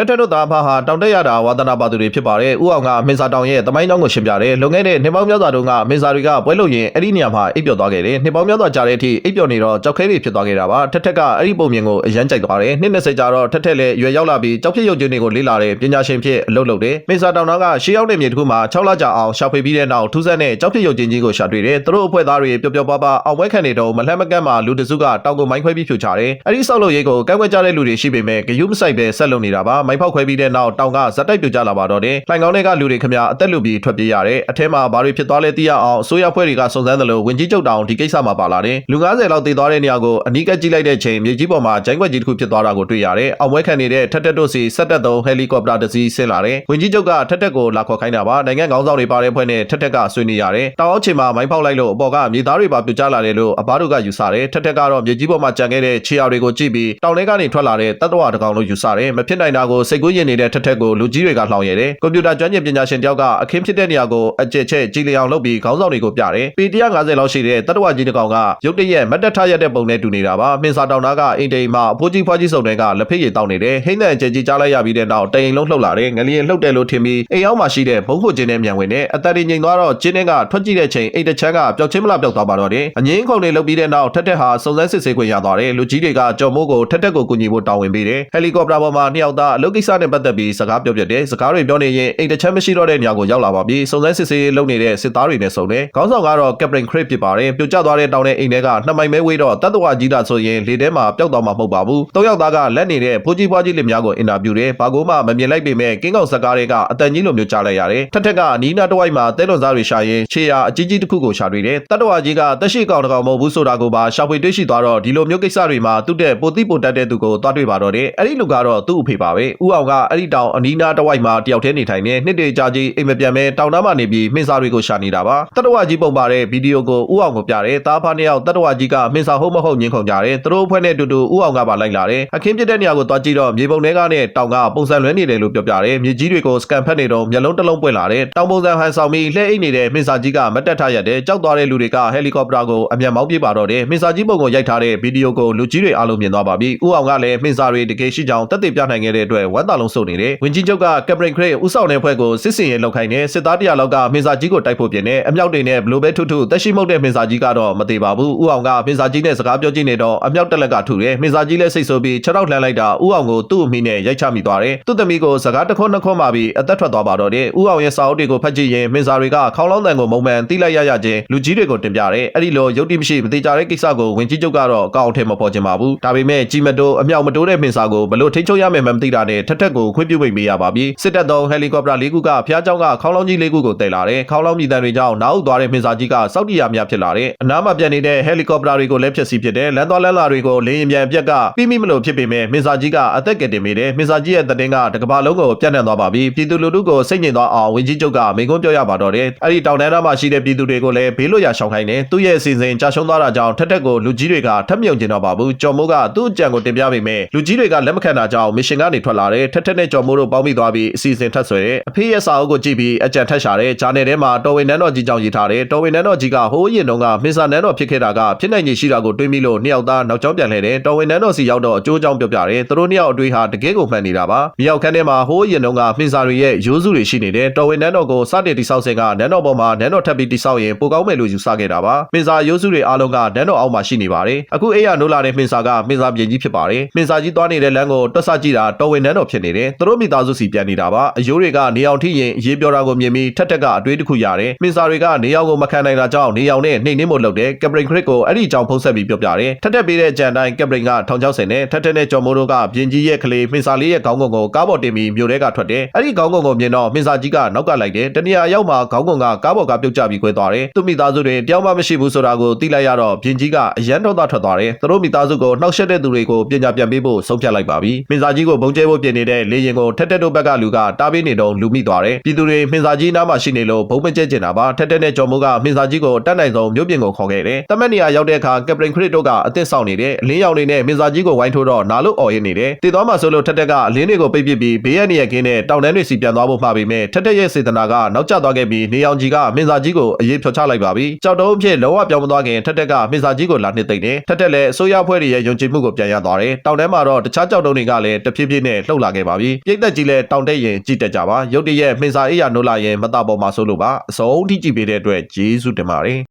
ထက်ထက်တို့သားဖာဟာတောင်တက်ရတာဝါသနာပါသူတွေဖြစ်ပါတယ်ဥအောင်ကအမင်းစာတောင်ရဲ့တမိုင်းကြောင်းကိုရှင်းပြတယ်လွန်ခဲ့တဲ့နှစ်ပေါင်းများစွာတုန်းကအမင်းစာတွေကပွဲလို့ရင်အဲ့ဒီနေရာမှာအိပ်ပျော်သွားခဲ့တယ်နှစ်ပေါင်းများစွာကြာတဲ့အထိအိပ်ပျော်နေတော့ကြောက်ခဲတွေဖြစ်သွားခဲ့တာပါထက်ထက်ကအဲ့ဒီပုံမြင်ကိုအရန်ကြိုက်သွားတယ်နှစ်20ကြာတော့ထက်ထက်လည်းရွယ်ရောက်လာပြီးကြောက်ဖြစ်ရုပ်ချင်းတွေကိုလေ့လာတဲ့ပညာရှင်ဖြစ်အလုပ်လုပ်တယ်မင်းစာတောင်သားကရှေးရောက်တဲ့မြေတစ်ခုမှာ6လကြာအောင်ရှာဖွေပြီးတဲ့နောက်ထူးဆန်းတဲ့ကြောက်ဖြစ်ရုပ်ချင်းကြီးကိုရှာတွေ့တယ်သူတို့အဖွဲ့သားတွေပျော်ပျော်ပါးပါးအောင်ပွဲခံနေတော့မလှမ်းမကန့်မှာလူတစုကတောင်ကိုမိုင်းခွဲပြီးဖြိုချတယ်အဲ့ဒီဆောက်လုပ်ရေးကိုကန့်ကွက်ကြတဲ့လူတွေရှိပေမဲ့ဂယုမဆိုင်ပဲဆက်လုပ်နေတာပါမိုင်းဖောက်ခွဲပြီးတဲ့နောက်တောင်ကဇက်တိုက်ပြိုကျလာပါတော့တယ်လှိုင်ကောင်းတွေကလူတွေခမအသက်လူပြီးထွက်ပြေးရတယ်အထဲမှာဘာတွေဖြစ်သွားလဲသိရအောင်အစိုးရဖွဲ့တွေကစုံစမ်းတယ်လို့ဝင်ကြီးချုပ်တောင်ဒီကိစ္စမှာပါလာတယ်လူ90လောက်တည်သွားတဲ့နေရာကိုအနီးကပ်ကြည့်လိုက်တဲ့ချိန်မြေကြီးပေါ်မှာဂျိုင်းခွက်ကြီးတစ်ခုဖြစ်သွားတာကိုတွေ့ရတယ်အောင်ပွဲခံနေတဲ့ထက်တက်တို့စီဆက်တက်သုံးဟယ်လီကော်ပတာတစ်စီးဆင်းလာတယ်ဝင်ကြီးချုပ်ကထက်တက်ကိုလာခေါ်ခိုင်းတာပါနိုင်ငံခေါင်းဆောင်တွေပါတဲ့ဖွဲ့နဲ့ထက်တက်ကဆွေးနွေးရတယ်တောင်အောက်ချိန်မှာမိုင်းဖောက်လိုက်လို့အပေါ်ကမြေသားတွေပါပြိုကျလာတယ်လို့အဘတို့ကယူဆတယ်ထက်တက်ကတော့မြေကြီးပေါ်မှာကြံခဲ့တဲ့ခြေရာတွေကိုကြည့်ပြီးတောင်ထဲကနေထွက်လာတဲ့တတ္တဝါတစ်ကောင်လို့ယူဆတယ်မဖြစ်နိုင်တာကိုစိတ်ကူးရင်နေတဲ့ထက်တက်ကိုလူကြီးတွေကလှောင်ရတယ်ကွန်ပျူတာကျွမ်းကျင်ပညာရှင်တယောက်ကအခင်းဖြစ်တဲ့နေရာကိုအကျက်ချက်ကြည်လျအောင်လုပ်ပြီးခေါင်းဆောင်တွေကိုပြတယ်ပေ150လောက်ရှိတဲ့တတ္တဝါကြီးတစ်ကောင်ကရုတ်တရက်မတ်တက်ထရက်တဲ့ပုံနဲ့တူနေတာပါမင်းစာတောင်သားကအိမ်တိမ်မှာအဖိုးကြီးဖွားကြီးစုံတွေကလက်ဖက်ရည်တောင်းနေတယ်ဟိမ့်တဲ့အကျက်ကြီးကြားလိုက်ရပြီးတဲ့နောက်တိမ်လုံးလှုပ်လာတယ်ငလျင်လှုပ်တယ်လို့ထင်ပြီးအိမ်အောင်မှာရှိတဲ့ဘုံဖို့ကျင်းနဲ့မြန်ဝင်တယ်အသက်ရငိန်သွားတော့ကျင်းနဲ့ကထွက်ကြည့်တဲ့ချိန်အိမ်တစ်ချမ်းကပျောက်ချင်းမလားပျောက်သွားပါတော့တယ်အငင်းခုန်တွေလှုပ်ပြီးတဲ့နောက်ထက်ထက်ဟာစုံစမ်းစစ်ဆေးခွင့်ရသွားတယ်လူကြီးတွေကကြော်မိုးကိုထက်ထက်ကိုကူညီဖို့တောင်းဝင်ပေးတယ်ဟယ်လီကော်ပတာပေါ်မှာနှစ်ယောက်သားအလုပ်ကိစ္စနဲ့ပတ်သက်ပြီးစကားပြောပြတယ်စကားတွေပြောနေရင်အိမ်တစ်ချမ်းမရှိတော့တဲ့နေရာကိုရောက်လာပါပြီစုံစမ်းစစ်ဆေးလုပ်နေတဲ့စစ်သားတွေနဲ့ဆုံတယ်ခေါင်းဆောင်ကတော့ကက်ပတင်ခရစ်ဖြစ်ပါတယ်ပြိုကျသွားတဲ့တောင်တဲ့အိမ်ထဲကနှစ်မိုင်မဲဝေးတော့တတ်တဝကြီးတာဆိုရင်လေထဲမှာပျောက်သွားမှာမဟုတ်ပါဘူးသုံးယောက်သားကလက်နေတဲ့ဖိုးကြီးပွားကြီးလင်များကိုအင်တာဗျူးတယ်ဘာကိုမှမမြင်လိုက်ပေမဲ့ကင်းကောင်စကားတွေကအတန်ကြီးလိုမျိုးကြားလိုက်ရတယ်ထက်ထက်ကနီးနားတစ်ဝိုက်မှာတဲလွန်စားတွေရှာရင်ခြေရာအကြီးကြီးတစ်ခုကိုရှာတွေ့တယ်တတ်တဝကြီးကတက်ရှိကောင်တစ်ကောင်မဟုတ်ဘူးဆိုတာကိုပါရှာဖွေတွေ့ရှိသွားတော့ဒီလိုမျိုးကိစ္စတွေမှာသူ့တဲ့ပိုတိပိုတက်တဲ့သူကိုသွားတွေ့ပါတော့တယ်အဲ့ဒီလူကတော့သူ့အဖေပါပဲဥအောင်ကအဲ့ဒီတောင်အနီးနားတစ်ဝိုက်မှာတယောက်တည်းနေထိုင်နေနှစ်တွေကြာကြီးအိမ်မပြန်မဲတောင်သားမှနေပြီးမင်းစားတွေကိုရှာနေတာပါတတ်တဝကြီးပုံပါတဲ့ဗီဒီယိုကိုဥအောင်ကိုပြတယ်တားဖားနှစ်ယောက်တတ်တဝကြီးကမင်းစားဟုတ်မဟုတ်ညင်းခုန်ကြတယ်သူတို့အဖွဲ့နဲ့အတူတူဥအောင်ကပါလိုက်လာတယ်အခင်းပြတဲ့နေရာကိုသွားကြည့်တော့မြေပုံတွေကနဲ့တောင်ကပုံစံလွဲနေတယ်လို့ပြောပြတယ်မြေကြီးတွေကိုစကန်ဖက်နေတော့မျက်လုံးတစ်လုံးပွင့်လာတယ်တောင်ပုံစံဟန်ဆောင်ပြီးလှဲအိတ်နေတဲ့မင်းစားကြီးကမတက်ထရတဲ့ကြောက်သွားတဲ့လူတွေကဟယ်လီကော်ပတာကိုအမြန်မောင်းပြေးပါတော့တယ်မင်းစားကြီးပုံကိုရိုက်ထားတဲ့ဗီဒီယိုကိုလူကြီးတွေအားလုံးမြင်သွားပါပြီဥအောင်ကလည်းမင်းစားတွေတကယ်ရှိကြောင်းတက်သေးပြနိုင်ခဲ့တဲ့အတွက်ဝမ်းသာလုံးစုံနေတယ်ဝင်ကြီးချုပ်ကကက်ပရင်ခရစ်ဥဆောင်တဲ့ဖွဲ့ကိုစစ်စင်ရင်လောက်ခိုင်းနေစစ်သားတရာလောက်ကမင်းစားကြီးကိုတိုက်ဖို့ပြင်နေအမြောက်တွေနဲ့ဘလိုပဲထုထုတက်ရှိမုတ်တဲ့မင်းစားကြီးကတော့မသေးပါဘူးဥအောင်ကမင်းစားကြီးနဲ့စကားပြောကြည့်နေတော့အမြောက်တက်လက်ကထုတယ်မင်းစားကြီးလည်းစိတ်ဆိုးပြီးခြေထောက်လှမ်းလိုက်တာဥအောင်ကိုသူ့အမိနဲ့ရိုက်ချမိသွားတယ်သူ့သမီးကိုစကားတစ်ခွန်းနှစ်ခွန်းမှပြီးအသက်ထွက်သွားပါတော့တယ်ဥအောင်ရဲ့စာအုပ်တွေကိုဖတ်ကြည့်ရင်မင်းစားတွေကခေါင်းလောင်းတန်ကိုမုံမှန်တိလိုက်ရရချင်းလူကြီးတွေကိုတင်ပြတယ်အဲ့ဒီလိုရုပ်တိမရှိမတိကြတဲ့ကိစ္စကိုဝင်ကြီးချုပ်ကတော့ကောင်းထဲမပေါ်ချင်ပါဘူးဒါပေမဲ့ကြီးမတိုးအမြောက်မတိုးတဲ့မင်းစားကိုဘလို့ထိချုံရမယ်မှမသိတာနဲ့ထက်ထက်ကိုခွင့်ပြုမိတ်ပေးရပါပြီစစ်တပ်သောဟယ်လီကော်ပတာ၄ခုကဖျားကြောင်းကခေါင်းလောင်းကြီး၄ခုကိုတည်လာတယ်ခေါင်းလောင်းမြည်တမ်းတွေကြောင့်နောက်သွားတဲ့မင်းစာကြီးကစောက်တီယာများဖြစ်လာတယ်အနားမှာပြန်နေတဲ့ဟယ်လီကော်ပတာတွေကိုလည်းဖျက်ဆီးဖြစ်တယ်လမ်းသွားလမ်းလာတွေကိုလင်းရင်ပြန်ပြက်ကပြိမိမလို့ဖြစ်ပေမဲ့မင်းစာကြီးကအသက်ကတင်မိတယ်မင်းစာကြီးရဲ့တည်င်းကတကဘာလုံးကိုပြန့်နှံ့သွားပါပြီပြည်သူလူထုကိုစိတ်ငြိမ်သွားအောင်ဝင်ကြီးချုပ်ကမိန့်ခွန်းပြောရပါတော့တယ်အဲ့ဒီတောင်တန်းသားမှာရှိတဲ့ပြည်သူတွေကိုလည်းဘေးလွတ်ရာရှောင်ခိုင်းတယ်သူ့ရဲ့အစီအစဉ်ကြာရှုံးသွားတာကြောင့်ထက်ထက်ကိုလူကြီးတွေကထက်မြုံကျင်တော့ပါဘူးကျော်မိုးကသူ့အကြံကိုတင်ပြပေးမယ်လူကြီးတွေကလက်မခံတာကြောင့်မစ်ရှင်ကနေထွက်လာတယ်ထက်ထက်နဲ့ကျော်မိုးတို့ပေါင်းမိသွားပြီးအစီအစဉ်ထပ်ဆွဲတယ်အဖေရဲ့စာအုပ်ကိုကြည့်ပြီးအကြံထက်ရှာတယ်ဂျာနယ်ထဲမှာတော်ဝင်နန်းတော်ကြီးကြောင့်ရေးထားတယ်တော်ဝင်နန်းတော်ကြီးကဟိုးရင်တုန်းကမင်းစာနန်းတော်ဖြစ်ခဲ့တာကဖြစ်နိုင်ခြေရှိတာကိုတွေးမိလို့နှစ်ယောက်သားနောက်ကျောင်းပြန်လှည့်တယ်တော်ဝင်နန်းတော်စီရောက်တော့အကျိုးကြောင့်ပြောပြတယ်သူတို့နှစ်ယောက်အတွေ့ဟာတကယ်ကိုမှန်နေတာပါမြောက်ခန်းထဲမှာဟိုးရင်တုန်းကမင်းစာတွေရဲ့ရိုးစုတွေရှိနေတယ်တော်ဝင်နန်းတော်ကိုစတင်တိဆောက်စဉ်ကနန်းတော်ပေါ်မှာနန်းတော်ထပ်ပြီးတိဆောက်ရင်ပိုကောင်းမယ်လို့ယူဆခဲ့တာပါမင်းစာရိုးစုတွေအားလုံးကနန်းတော်အောက်မှာရှိနေပါတယ်အခုအေးရနိုးလာတဲ့မင်းစာကမင်းစာပြင်ကြီးဖြစ်ပါတယ်မင်းစာကြီးသွားနေတဲ့လမ်းကိုတွက်ဆကြည့်တာတော်ဝင်နန်းတော်ဖြစ်နေတယ်သူတို့မိသားစုစီပြန်နေတာပါအယိုးတွေကနေအောင်ထိရင်ရေးပြောတာကိုမြင်ပြီးထက်ထက်ကအတွေးတစ်ခုရတယ်မင်းစာတွေကနေအောင်ကိုမခံနိုင်တာကြောင့်နေအောင်နဲ့နှိမ့်နှင်းမို့လုပ်တယ်ကပရင်ခရစ်ကိုအဲ့ဒီအကြောင်းဖုံးဆက်ပြီးပြောပြတယ်ထက်ထက်ပေးတဲ့ကြံတိုင်းကပရင်ကထောင်ချောက်စင်နဲ့ထက်ထက်နဲ့ကျော်မိုးတို့ကပြင်ကြီးရဲ့ကလေးမင်းစာလေးရဲ့ခေါင်းကုံကိုကားပေါ်တင်ပြီးမြို့ထဲကထွက်တယ်အဲ့ဒီခေါင်းကုံကိုမြင်တော့မင်းစာကြီးကနောက်ကလိုက်တယ်တနေရာရောက်မှခေါင်းကုံကကားပေါ်ကပြုတ်ကျပြီးခွဲသွားတယ်သူ့မိသားစုတွေတယောက်မှမရှိဘူးဆိုတာကိုသိလိုက်ရတော့ပြင်ကြီးကအရန်တော့ထွက်သွားတယ်သူတို့မိသားစုကိုနှောက်ယှက်တဲ့သူတွေကိုပညာပြန်ပေးဖို့ဆုံးဖြတ်လိုက်ပါပြီမင်းစာကြီးကိုဘုံကျဲဖို့ပြင်နေတဲ့လေရင်ကိုထက်တက်တို့ဘက်ကလူကတားပေးနေတော့လူမိသွားတယ်ပြည်သူတွေမင်းစာကြီးနားမှာရှိနေလို့ဘုံမကျဲကျင်တာပါထက်တက်နဲ့ကျော်မိုးကမင်းစာကြီးကိုတတ်နိုင်ဆုံးမြို့ပြင်ကိုခေါ်ခဲ့တယ်တမက်နေရာရောက်တဲ့အခါကပရင်ခရစ်တို့ကအသစ်ဆောင်နေတယ်အလင်းရောင်နေနဲ့မင်းစာကြီးကိုဝိုင်းထိုးတော့နာလို့អော်ရင်းနေတယ်တည်သွားမှဆိုလို့ထက်တက်ကအလင်းတွေကိုပိတ်ပစ်ပြီးဘေးရနေရကင်းနဲ့တောင်တန်းတွေစီပြန်သွားဖို့မှာပေမဲ့ထက်တက်ရဲ့စေတနာကနောက်ကျသွားခဲ့ပြီးနေအောင်ကြီးကမင်းစာကြီးကိုအရေးဖြောချလိုက်ပါပြီကြောက်တုံးအဖြစ်လောကပြောင်းမသွားခင်ထက်တက်ကမင်းစာကြီးကိုလာနှစ်သိမ့်တယ်ထက်တက်လည်းအစိုးရဖွဲ့ရဲ့ယုံကြည်မှုကိုပြန်ရသွားတယ်တောင်တန်းမှာတော့တခြားကြောက်တုံးတွေကလည်းတဖြည်းဖြည်းနဲ့လှုပ်လာခဲ့ပါပြီပြိသက်ကြီးလည်းတောင်တက်ရင်ကြည့်တတ်ကြပါရုတ်တရက်မှင်စာအိယာနိုးလာရင်မတပေါ်မှာဆိုလို့ပါအစုံထိကြည့်ပေးတဲ့အတွက်ကျေးဇူးတင်ပါတယ်